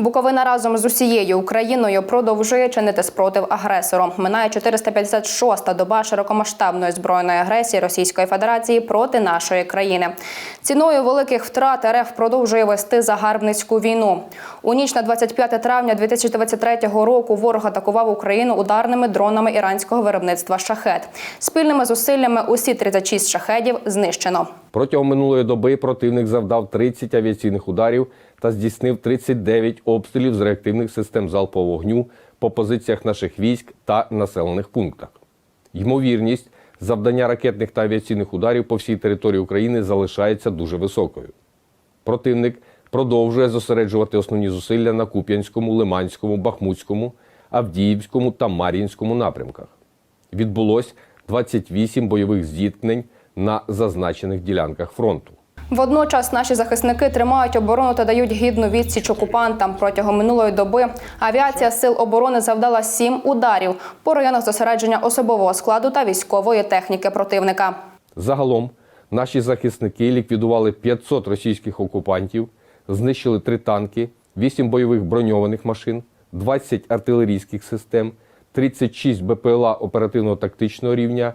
Буковина разом з усією Україною продовжує чинити спротив агресору. Минає 456-та доба широкомасштабної збройної агресії Російської Федерації проти нашої країни. Ціною великих втрат РФ продовжує вести загарбницьку війну. У ніч на 25 травня 2023 року ворог атакував Україну ударними дронами іранського виробництва шахет. Спільними зусиллями усі 36 шахедів знищено. Протягом минулої доби противник завдав 30 авіаційних ударів та здійснив 39 обстрілів з реактивних систем залпового вогню по позиціях наших військ та населених пунктах. Ймовірність завдання ракетних та авіаційних ударів по всій території України залишається дуже високою. Противник продовжує зосереджувати основні зусилля на Куп'янському, Лиманському, Бахмутському, Авдіївському та Мар'їнському напрямках. Відбулось 28 бойових зіткнень на зазначених ділянках фронту. Водночас наші захисники тримають оборону та дають гідну відсіч окупантам. Протягом минулої доби авіація сил оборони завдала сім ударів по районах зосередження особового складу та військової техніки противника. Загалом наші захисники ліквідували 500 російських окупантів, знищили 3 танки, 8 бойових броньованих машин, 20 артилерійських систем, 36 БПЛА оперативно-тактичного рівня,